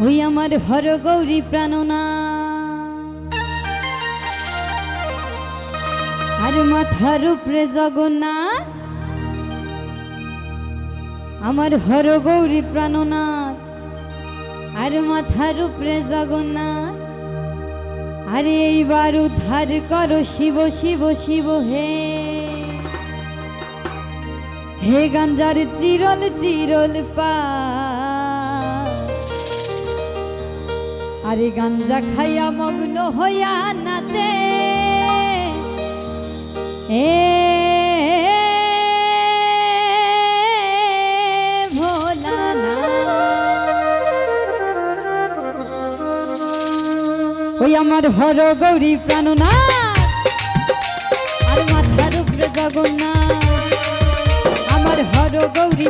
ওই আমার হর গৌরী প্রাণনা। আর মাথার উপরে জগন্নাথ আমার হর গৌরী প্রাণনাথ আর মাথার উপরে জগন্নাথ আরে এইবার উদ্ধার করো শিব শিব শিব, হে। হে গাঞ্জার চিরল চিরল পা আরে গাঞ্জা খাইয়া মগ্ন হইয়া নাচে। এ। ওই আমার হর গৌরী প্রাণনাথ। আর মাথার উপরে জগন্নাথ।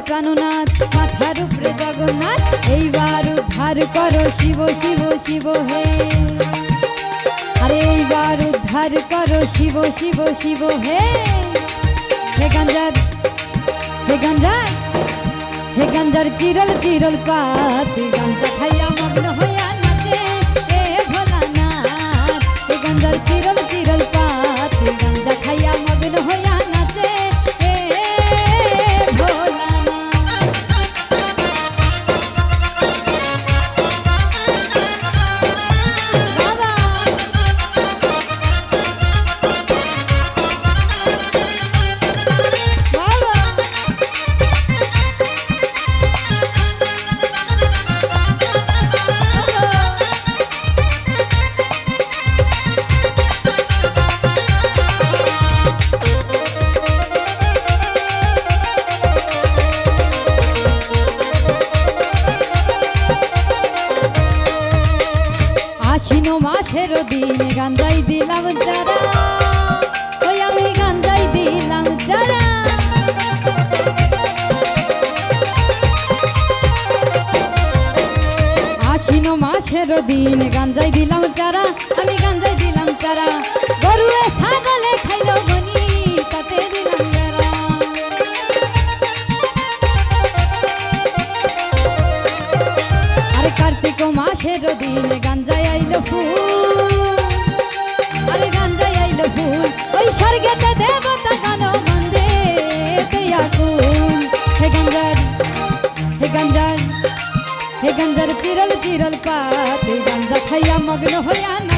প্রাণনাথ মাথার উপরে জগন্নাথ। এইবার উদ্ধার করো শিব শিব শিব, হে। আরে এইবার উদ্ধার করো শিব শিব শিব, হে। হে গাঞ্জার হে গাঞ্জার হে গাঞ্জার চিরল চিরল পাত গাঞ্জা খাইয়া মগ্ন হইয়া দিন গাঞ্জাই দিলাম যারা। ওই আমি গাঞ্জাই দিলাম যারা। আশ্বিন মাসের দিন গাঞ্জাই দিলাম চারা আমি গাঞ্জাই দিলাম চারা গরুয়ে ছাগলে খাইল বনি, তাতে দিলাম যারা। আরে কার্তিক মাসের দিন গাঞ্জাই আইল ফুল। স্বর্গেতে দেবতা গান বন্দে আকুল হে গাঞ্জার হে গাঞ্জার হে গাঞ্জার চিরল চিরল পাত গঞ্জা খাইয়া মগ্ন হইয়া নাচে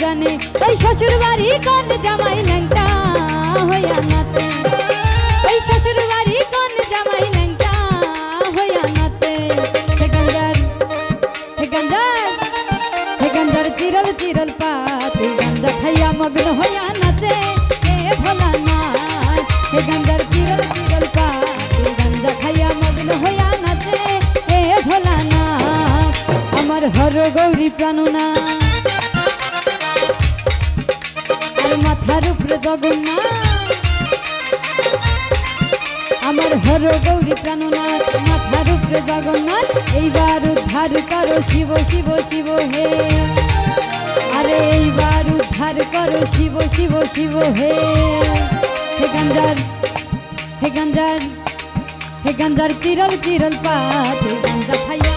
জানে ওই শ্বশুর বাড়ি কোন জামাই ল্যাংটা হইয়া নাচে? ওই শ্বশুর বাড়ি কোন জামাই ল্যাংটা হইয়া নাচে? হে গঙ্গার হে গঙ্গার হে গঞ্জার চিরল চিরল পাত গঞ্জা খাইয়া মগ্ন হইয়া নাচে। হে ভোলানাথ হে গঞ্জার চিরল চিরল পাত গঞ্জা খাইয়া মগ্ন হইয়া নাচে। হে ভোলানাথ আমার হর গৌরী প্রাণনা জগন্নাথ। আমার হর গৌরী প্রাণনাথ জগন্নাথ, এইবার উদ্ধার করো শিব শিব শিব, হে। আরে এইবার উদ্ধার করো শিব শিব শিব, হে। হে গঞ্জার হে গঞ্জার হে গঞ্জার চিরল চিরল পাত হে গঞ্জা খাইয়া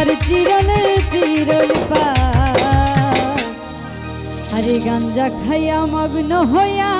তার চিরল চিরল পা আরে গাঞ্জা খাইয়া মগ্ন হইয়া